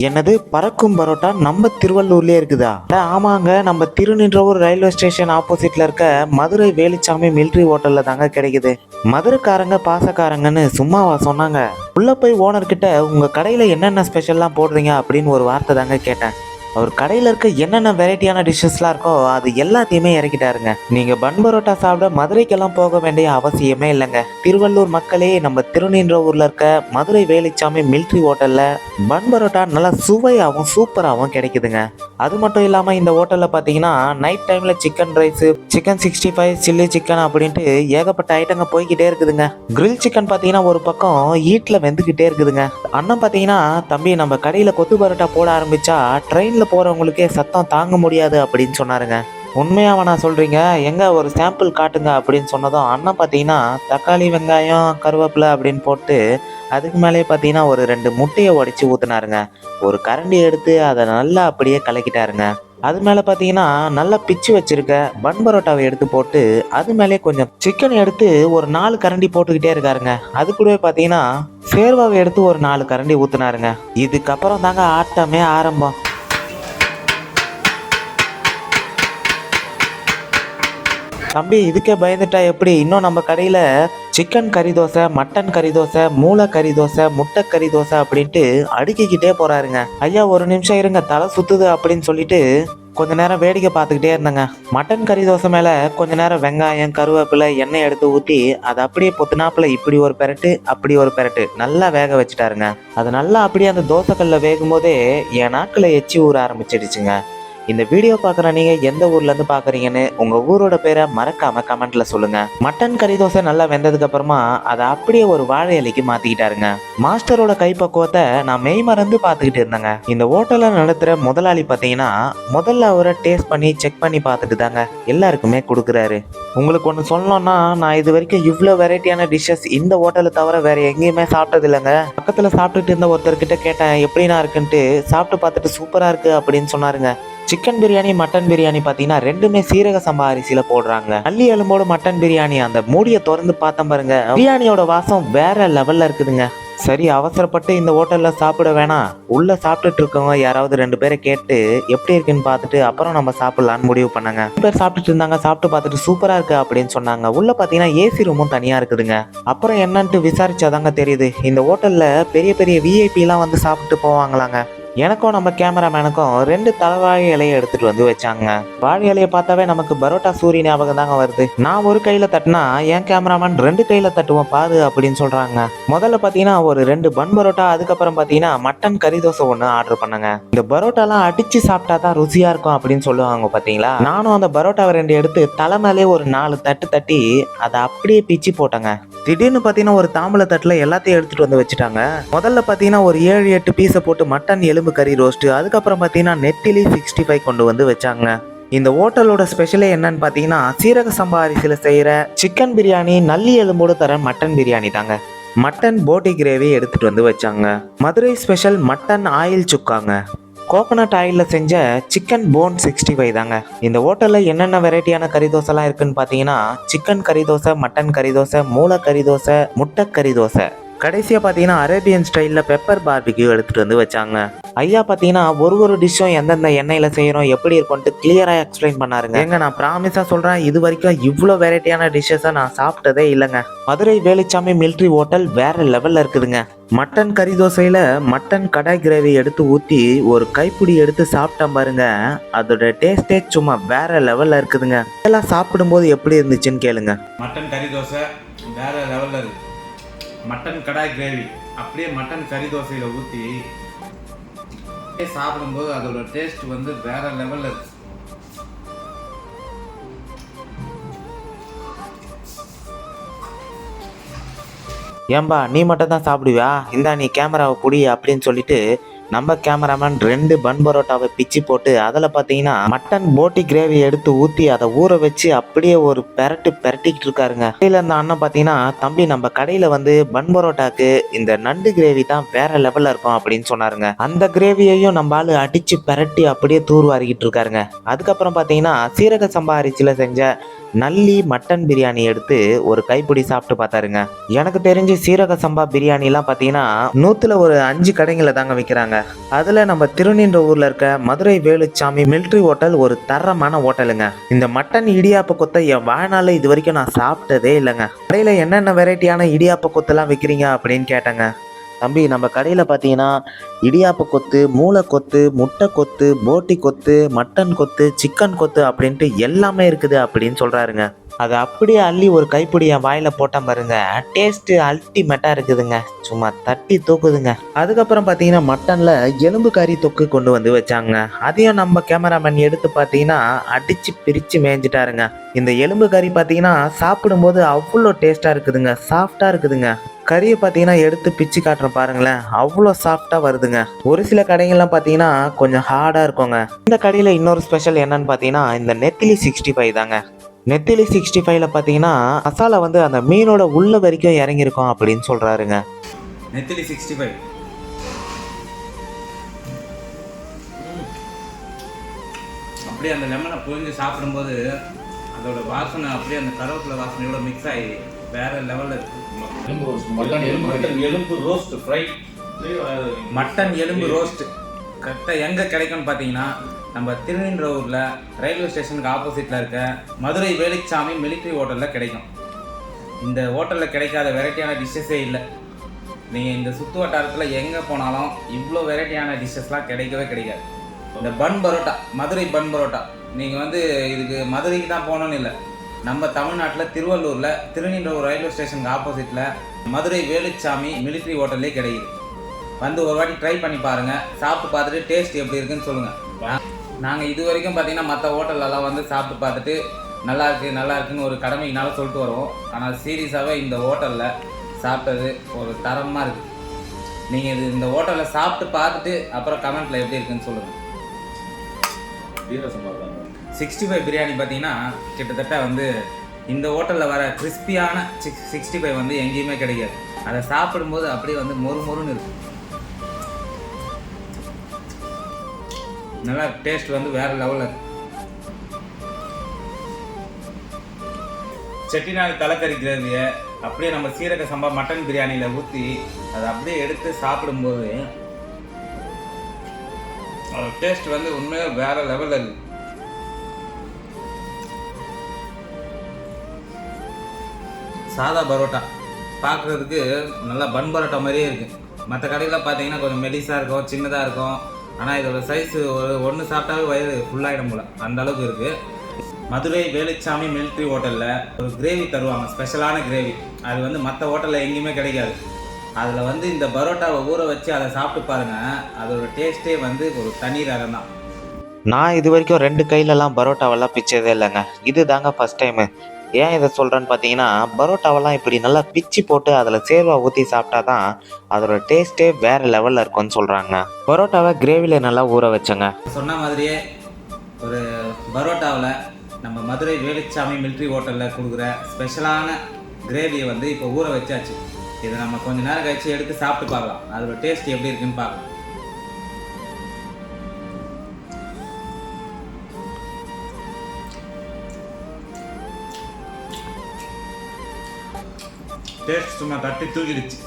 என்னது? பறக்கும் பரோட்டா? நம்ம திருவள்ளூர்லயே இருக்குதா? ஆமாங்க. நம்ம திருநின்றவூர் ரயில்வே ஸ்டேஷன் ஆப்போசிட்ல இருக்க மதுரை வேலுச்சாமி மிலிட்ரி ஹோட்டல்ல தாங்க கிடைக்குது. மதுரைக்காரங்க பாசக்காரங்கன்னு சும்மாவா சொன்னாங்க. உள்ள போய் ஓனர் கிட்ட உங்க கடையில என்னென்ன ஸ்பெஷல்லாம் போடுறீங்க? அப்படின்னு ஒரு வார்த்தை தாங்க கேட்டேன். அவர் கடையில் இருக்க என்னென்ன வெரைட்டியான டிஷ்ஷஸ்லாம் இருக்கோ அது எல்லாத்தையுமே இறக்கிட்டாருங்க. நீங்கள் பன் பரோட்டா சாப்பிட மதுரைக்கெல்லாம் போக வேண்டிய அவசியமே இல்லைங்க. திருவள்ளூர் மக்களே நம்ம திருநின்ற ஊரில் இருக்க மதுரை வேலுச்சாமி மில்ட்ரி ஹோட்டலில் பன் பரோட்டா நல்லா சுவையாகவும் சூப்பராகவும் கிடைக்குதுங்க. அது மட்டும் இல்லாமல் இந்த ஹோட்டலில் பார்த்தீங்கன்னா நைட் டைமில் chicken rice chicken sixty five chilli chicken அப்படின்ட்டு ஏகப்பட்ட ஐட்டங்க போய்கிட்டே இருக்குதுங்க. கிரில் சிக்கன் பார்த்தீங்கன்னா ஒரு பக்கம் ஹீட்டில் வெந்துக்கிட்டே இருக்குதுங்க. அண்ணன் பார்த்தீங்கன்னா தம்பி நம்ம கடையில் கொத்து பரோட்டா போட ஆரம்பித்தா ட்ரெயினில் போகிறவங்களுக்கே சத்தம் தாங்க முடியாது அப்படின்னு சொன்னாருங்க. உண்மையாவா நான் சொல்கிறீங்க எங்கே ஒரு சாம்பிள் காட்டுங்க அப்படின்னு சொன்னதும் அண்ணன் பார்த்தீங்கன்னா தக்காளி வெங்காயம் கருவேப்பிலை அப்படின்னு போட்டு அதுக்கு மேலே பார்த்தீங்கன்னா ஒரு ரெண்டு முட்டையை உடைச்சி ஊற்றினாருங்க ஒரு கரண்டி எடுத்து அதை நல்லா அப்படியே கலக்கிட்டாருங்க. அது மேலே பார்த்தீங்கன்னா நல்லா பிச்சு வச்சுருக்க பன் பரோட்டாவை எடுத்து போட்டு அது மேலே கொஞ்சம் சிக்கன் எடுத்து ஒரு நாலு கரண்டி போட்டுக்கிட்டே இருக்காருங்க. அது கூடவே பார்த்தீங்கன்னா சேர்வாவை எடுத்து ஒரு நாலு கரண்டி ஊற்றினாருங்க இதுக்கப்புறம் தாங்க ஆட்டமே ஆரம்பம். தம்பி இதுக்கே பயந்துட்டா எப்படி? இன்னும் நம்ம கடையில் சிக்கன் கறி தோசை மட்டன் கறி தோசை மூளை கறி தோசை முட்டை கறி தோசை அப்படின்ட்டு அடுக்கிக்கிட்டே போறாருங்க. ஐயா ஒரு நிமிஷம் இருங்க. தலை சுத்துது அப்படின்னு சொல்லிட்டு கொஞ்ச நேரம் வேடிக்கை பார்த்துக்கிட்டே இருந்தேங்க. மட்டன் கறி தோசை மேலே கொஞ்ச நேரம் வெங்காயம் கருவேப்பிலை எண்ணெய் எடுத்து ஊற்றி அதை அப்படியே பொத்துனாப்புல இப்படி ஒரு பெரட்டு அப்படி ஒரு பெரட்டு. நல்லா வேக வச்சுட்டாருங்க. அது நல்லா அப்படியே அந்த தோசைக்கல்ல வேகும் போதே என் நாக்கில் எச்சி ஊற ஆரம்பிச்சிடுச்சுங்க. இந்த வீடியோ பார்க்குற நீங்கள் எந்த ஊர்லேருந்து பார்க்குறீங்கன்னு உங்கள் ஊரோட பேரை மறக்காமல் கமெண்ட்டில் சொல்லுங்கள் மட்டன் கறி தோசை நல்லா வெந்ததுக்கப்புறமா அதை அப்படியே ஒரு வாழை இலைக்கு மாற்றிக்கிட்டாருங்க மாஸ்டரோட கைப்பக்குவத்தை நான் மெய் மறந்து பார்த்துக்கிட்டு இருந்தேங்க. இந்த ஹோட்டலில் நடத்துகிற முதலாளி பார்த்தீங்கன்னா முதல்ல அவரை டேஸ்ட் பண்ணி செக் பண்ணி பார்த்துட்டு தாங்க எல்லாருக்குமே கொடுக்குறாரு. உங்களுக்கு ஒன்று சொல்லணும்னா நான் இது வரைக்கும் இவ்வளோ வெரைட்டியான டிஷ்ஷஸ் இந்த ஹோட்டலை தவிர வேறு எங்கேயுமே சாப்பிட்டது இல்லைங்க. பக்கத்தில் சாப்பிட்டுட்டு இருந்த ஒருத்தர்கிட்ட கேட்டேன் எப்படிண்ணா இருக்குன்ட்டு சாப்பிட்டு பார்த்துட்டு சூப்பராக இருக்குது அப்படின்னு சொன்னாருங்க. சிக்கன் பிரியாணி மட்டன் பிரியாணி பார்த்தீங்கன்னா ரெண்டுமே சீரக சம்பா அரிசியில போடுறாங்க. அள்ளி எலும்போட மட்டன் பிரியாணி அந்த மூடியை திறந்து பார்த்தோம் பாருங்க. பிரியாணியோட வாசம் வேற லெவல்ல இருக்குதுங்க. சரி அவசரப்பட்டு இந்த ஹோட்டலில் சாப்பிட வேணாம். உள்ள சாப்பிட்டுட்டு இருக்கவங்க யாராவது ரெண்டு பேரை கேட்டு எப்படி இருக்குன்னு பார்த்துட்டு அப்புறம் நம்ம சாப்பிடலான்னு முடிவு பண்ணாங்க. ரெண்டு பேர் சாப்பிட்டுட்டு இருந்தாங்க சாப்பிட்டு பார்த்துட்டு சூப்பரா இருக்கு அப்படின்னு சொன்னாங்க. உள்ள பார்த்தீங்கன்னா ஏசி ரூமும் தனியா இருக்குதுங்க. அப்புறம் என்னன்ட்டு விசாரிச்சாதாங்க தெரியுது. இந்த ஹோட்டல்ல பெரிய பெரிய விஐபி எல்லாம் வந்து சாப்பிட்டு போவாங்களாங்க. எனக்கும் நம்ம கேமராமேனுக்கும் ரெண்டு தலைவாழி இலையை எடுத்துட்டு வந்து வச்சாங்க. வாழை இலையை பார்த்தாவே நமக்கு பரோட்டா சூரிய ஞாபகம் தாங்க வருது. நான் ஒரு கையில தட்டினா என் கேமராமேன் ரெண்டு கையில தட்டுவோம் பாரு அப்படின்னு சொல்றாங்க. முதல்ல பாத்தீங்கன்னா ஒரு ரெண்டு பன் பரோட்டா அதுக்கப்புறம் பாத்தீங்கன்னா மட்டன் கறி தோசை ஒன்று ஆர்டர் பண்ணுங்க. இந்த பரோட்டாலாம் அடிச்சு சாப்பிட்டா தான் ருசியா இருக்கும் அப்படின்னு சொல்லுவாங்க பாத்தீங்களா? நானும் அந்த பரோட்டாவை ரெண்டு எடுத்து தலை மேலே ஒரு நாலு தட்டு தட்டி அதை அப்படியே பிச்சு போட்டேங்க. திடீர்னு பார்த்தீங்கன்னா ஒரு தாம்பல தட்டில் எல்லாத்தையும் எடுத்துட்டு வந்து வச்சுட்டாங்க. முதல்ல பார்த்தீங்கன்னா ஒரு ஏழு எட்டு பீஸை போட்டு மட்டன் எலும்பு கறி ரோஸ்ட் அதுக்கப்புறம் பார்த்தீங்கன்னா நெட்டிலி சிக்ஸ்டி ஃபைவ் கொண்டு வந்து வச்சாங்க. இந்த ஹோட்டலோட ஸ்பெஷலே என்னன்னு பார்த்தீங்கன்னா சீரக சம்பா அரிசியில் செய்கிற சிக்கன் பிரியாணி நல்லி எலும்போடு தர மட்டன் பிரியாணி தாங்க. மட்டன் போட்டி கிரேவி எடுத்துட்டு வந்து வச்சாங்க. மதுரை ஸ்பெஷல் மட்டன் ஆயில் சுக்காங்க. கோகனட் ஆயிலில் செஞ்ச சிக்கன் போன் சிக்ஸ்டி ஃபைவ் தாங்க. இந்த ஹோட்டலில் என்னென்ன வெரைட்டியான கறி தோசைலாம் இருக்குன்னு பார்த்தீங்கன்னா சிக்கன் கறி தோசை மட்டன் கறி தோசை மூளை கறி தோசை முட்டை கறி தோசை. கடைசியாக பார்த்தீங்கன்னா அரேபியன் ஸ்டைலில் பெப்பர் பார்பிக்யூ எடுத்துகிட்டு வந்து வச்சாங்க. ஐயா பார்த்தீங்கன்னா ஒரு ஒரு டிஷ்ஷும் எந்தெந்த எண்ணெயில் செய்கிறோம் எப்படி இருக்கும்ட்டு கிளியராக எக்ஸ்பிளைன் பண்ணாருங்க. ஏங்க நான் ப்ராமிஸாக சொல்கிறேன் இது வரைக்கும் இவ்வளோ வெரைட்டியான டிஷ்ஷஸை நான் சாப்பிட்டதே இல்லைங்க. மதுரை வேலுச்சாமி மிலிட்ரி ஹோட்டல் வேற லெவலில் இருக்குதுங்க. மட்டன் கறி தோசையில் மட்டன் கடாய் கிரேவி எடுத்து ஊற்றி ஒரு கைப்பிடி எடுத்து சாப்பிட்டேன் பாருங்க. அதோட டேஸ்டே சும்மா வேற லெவலில் இருக்குதுங்க. இதெல்லாம் சாப்பிடும்போது எப்படி இருந்துச்சுன்னு கேளுங்க. மட்டன் கறி தோசை வேற லெவலில் இருக்கு. Mutton kadai gravy. அப்படியே மட்டன் கறி தோசையில் ஊற்றி சாப்பிடும்போது அதோட டேஸ்ட் வந்து வேற லெவலில் இருக்கு. ஏம்பா நீ மட்டும் தான் சாப்பிடுவியா? இந்தா நீ கேமராவை புடி அப்படின்னு சொல்லிட்டு நம்ம கேமராமேன் ரெண்டு பன் பரோட்டாவை பிச்சு போட்டு அதில் பார்த்தீங்கன்னா மட்டன் போட்டி கிரேவி எடுத்து ஊற்றி அதை ஊற வச்சு அப்படியே ஒரு பெரட்டு பெரட்டிக்கிட்டு இருக்காருங்க. கடையில் இருந்த அண்ணன் பார்த்தீங்கன்னா தம்பி நம்ம கடையில் வந்து பன் பரோட்டாக்கு இந்த நண்டு கிரேவி தான் வேற லெவலில் இருக்கும் அப்படின்னு சொன்னாருங்க. அந்த கிரேவியையும் நம்ம ஆள் அடித்து பெரட்டி அப்படியே தூர்வாரிக்கிட்டு இருக்காருங்க. அதுக்கப்புறம் பார்த்தீங்கன்னா சீரக சம்பா அரிசியில் செஞ்ச நல்லி மட்டன் பிரியாணி எடுத்து ஒரு கைப்பிடி சாப்பிட்டு பார்த்தாருங்க. எனக்கு தெரிஞ்சு சீரக சம்பா பிரியாணிலாம் பார்த்தீங்கன்னா நூற்றுல ஒரு அஞ்சு கடைங்களை தாங்க விற்கிறாங்க அதில் நம்ம திருநின்ற ஊரில் இருக்க மதுரை வேலுச்சாமி மிலிட்ரி ஹோட்டல் ஒரு தரமான ஹோட்டலுங்க. இந்த மட்டன் இடியாப்ப கொத்தை என் வாழ்நாளில் இது வரைக்கும் நான் சாப்பிட்டதே இல்லைங்க. கடையில் என்னென்ன வெரைட்டியான இடியாப்ப கொத்தெல்லாம் விற்கிறீங்க அப்படின்னு கேட்டேங்க. தம்பி நம்ம கடையில் பார்த்தீங்கன்னா இடியாப்ப கொத்து மூளை கொத்து முட்டை கொத்து போட்டி கொத்து மட்டன் கொத்து சிக்கன் கொத்து அப்படின்ட்டு எல்லாமே இருக்குது அப்படின்னு சொல்கிறாருங்க அதை அப்படியே அள்ளி ஒரு கைப்பிடி என் வாயில் போட்டேன் பாருங்க. டேஸ்ட்டு அல்டிமேட்டாக இருக்குதுங்க. சும்மா தட்டி தூக்குதுங்க. அதுக்கப்புறம் பார்த்தீங்கன்னா மட்டனில் எலும்பு கறி தொக்கு கொண்டு வந்து வச்சாங்க. அதையும் நம்ம கேமராமேன் எடுத்து பார்த்தீங்கன்னா அடித்து பிரித்து மேய்ஞ்சிட்டாருங்க. இந்த எலும்பு கறி பார்த்தீங்கன்னா சாப்பிடும்போது அவ்வளோ டேஸ்ட்டாக இருக்குதுங்க. சாஃப்டாக இருக்குதுங்க. கறியை பார்த்தீங்கன்னா எடுத்து பிச்சு காட்டுறேன் பாருங்களேன். அவ்வளோ சாஃப்டாக வருதுங்க. ஒரு சில கடைகள்லாம் பார்த்தீங்கன்னா கொஞ்சம் ஹார்டாக இருக்குங்க. இந்த கடையில் இன்னொரு ஸ்பெஷல் என்னன்னு பார்த்தீங்கன்னா இந்த நெத்திலி சிக்ஸ்டி ஃபைவ் தாங்க. நெத்திலி சிக்ஸ்டி ஃபைவ்ல பார்த்தீங்கன்னா மசாலா வந்து அந்த மீனோட உள்ள வரைக்கும் இறங்கியிருக்கும் அப்படின்னு சொல்கிறாருங்க நெத்திலி சிக்ஸ்டி ஃபைவ் அப்படியே அந்த லெமனை புழிஞ்சு சாப்பிடும்போது அதோட வாசனை அப்படியே அந்த கருவேப்பிலை வாசனையோட மிக்ஸ் ஆகி வேற லெவலில் இருக்கு. எலும்பு ரோஸ்ட் மட்டன் எலும்பு. மட்டன் எலும்பு ரோஸ்ட் ஃப்ரை மட்டன் எலும்பு ரோஸ்ட் கரெக்டாக எங்கே கிடைக்கும்னு பார்த்தீங்கன்னா நம்ம திருநின்றவூரில் ரயில்வே ஸ்டேஷனுக்கு ஆப்போசிட்டில் இருக்க மதுரை வேலுச்சாமி மிலிட்ரி ஹோட்டலில் கிடைக்கும். இந்த ஹோட்டலில் கிடைக்காத வெரைட்டியான டிஷ்ஷஸே இல்லை. நீங்கள் இந்த சுற்று வட்டாரத்தில் எங்கே போனாலும் இவ்வளோ வெரைட்டியான டிஷ்ஷஸ்லாம் கிடைக்கவே கிடைக்காது. இந்த பன் பரோட்டா மதுரை பன் பரோட்டா. நீங்கள் வந்து இதுக்கு மதுரைக்கு தான் போகணும்னு இல்லை. நம்ம தமிழ்நாட்டில் திருவள்ளூரில் திருநீண்டூர் ரயில்வே ஸ்டேஷனுக்கு ஆப்போசிட்டில் மதுரை வேலுச்சாமி மிலிட்ரி ஹோட்டல்லே கிடைக்குது. வந்து ஒரு வாட்டி ட்ரை பண்ணி பாருங்கள் சாப்பிட்டு பார்த்துட்டு டேஸ்ட் எப்படி இருக்குன்னு சொல்லுங்கள் நாங்கள் இது வரைக்கும் பார்த்தீங்கன்னா மற்ற ஹோட்டல்லலாம் வந்து சாப்பிட்டு பார்த்துட்டு நல்லா இருக்கு நல்லா இருக்குன்னு ஒரு கடமையினால சொல்லிட்டு வருவோம். ஆனால் சீரியஸாகவே இந்த ஹோட்டலில் சாப்பிட்டது ஒரு தரமாக இருக்குது நீங்கள் இது இந்த ஹோட்டலில் சாப்பிட்டு பார்த்துட்டு அப்புறம் கமெண்ட்டில் எப்படி இருக்குன்னு சொல்லுங்கள் வீர சிக்ஸ்டி ஃபைவ் பிரியாணி பார்த்தீங்கன்னா கிட்டத்தட்ட வந்து இந்த ஹோட்டலில் வர கிறிஸ்பியான சிக்ஸ் சிக்ஸ்டி ஃபைவ் வந்து எங்கேயுமே கிடைக்காது. அதை சாப்பிடும்போது அப்படியே வந்து மொறு மொறுன்னு இருக்கும். நல்லா டேஸ்ட் வந்து வேற லெவலில் இருக்கு. செட்டிநாடு தலைக்கறி கிரேவியை அப்படியே நம்ம சீரக சம்பா மட்டன் பிரியாணியில் ஊற்றி அதை அப்படியே எடுத்து சாப்பிடும்போது டேஸ்ட் வந்து உண்மையாக வேற லெவலில் இருக்குது சாதா பரோட்டா. பார்க்குறதுக்கு நல்லா பன் பரோட்டா மாதிரியே இருக்குது மற்ற கடையில் பார்த்தீங்கன்னா கொஞ்சம் மெலிசாக இருக்கும் சின்னதாக இருக்கும். ஆனால் இதோட சைஸ் ஒரு ஒன்று சாப்பிட்டாவே வயிறு ஃபுல்லாகிடும் போல. அந்த அளவுக்கு இருக்குது மதுரை வேலுச்சாமி மிலிட்ரி ஹோட்டலில் ஒரு கிரேவி தருவாங்க ஸ்பெஷலான கிரேவி அது வந்து மற்ற ஹோட்டலில் எங்கேயுமே கிடைக்காது. அதில் வந்து இந்த பரோட்டாவை ஊற வச்சு அதை சாப்பிட்டு பாருங்கள் அதோட டேஸ்ட்டே வந்து ஒரு தனி ரகம் தான். நான் இது வரைக்கும் ரெண்டு கையிலலாம் பரோட்டாவெல்லாம் பிச்சதே இல்லைங்க. இது தாங்க ஃபஸ்ட் டைமு ஏன் இதை சொல்கிறேன்னு பார்த்தீங்கன்னா பரோட்டாவெல்லாம் இப்படி நல்லா பிச்சு போட்டு அதில் சேர்வா ஊற்றி சாப்பிட்டா தான் அதோட டேஸ்ட்டே வேறு லெவலில் இருக்கும்னு சொல்கிறாங்க பரோட்டாவை கிரேவியில் நல்லா ஊற வச்சோங்க. சொன்ன மாதிரியே ஒரு பரோட்டாவில் நம்ம மதுரை வேலுச்சாமி மிலிட்ரி ஹோட்டலில் கொடுக்குற ஸ்பெஷலான கிரேவியை வந்து இப்போ ஊற வச்சாச்சு. இதை நம்ம கொஞ்ச நேரம் கழிச்சு எடுத்து சாப்பிட்டு பார்க்கலாம். அதோட டேஸ்ட் எப்படி இருக்குன்னு பார்க்கலாம். டேஸ்ட் சும்மா தட்டி தூக்கிடுச்சு.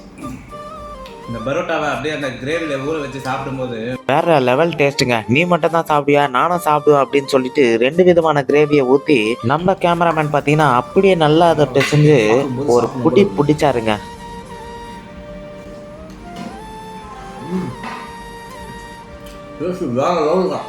இந்த பரோட்டாவை அப்படியே அந்த கிரேவியில் ஊற வச்சு சாப்பிடும்போது வேற லெவல் டேஸ்ட்டுங்க நீ மட்டும் தான் சாப்பிடுவியா? நானும் சாப்பிடுவேன் அப்படின்னு சொல்லிட்டு ரெண்டு விதமான கிரேவியை ஊற்றி நம்ம கேமராமேன் பார்த்தீங்கன்னா அப்படியே நல்லா அதை பிசைஞ்சு ஒரு புடி பிடிச்சாருங்க. டேஸ்ட் வேற லெவல் தான்.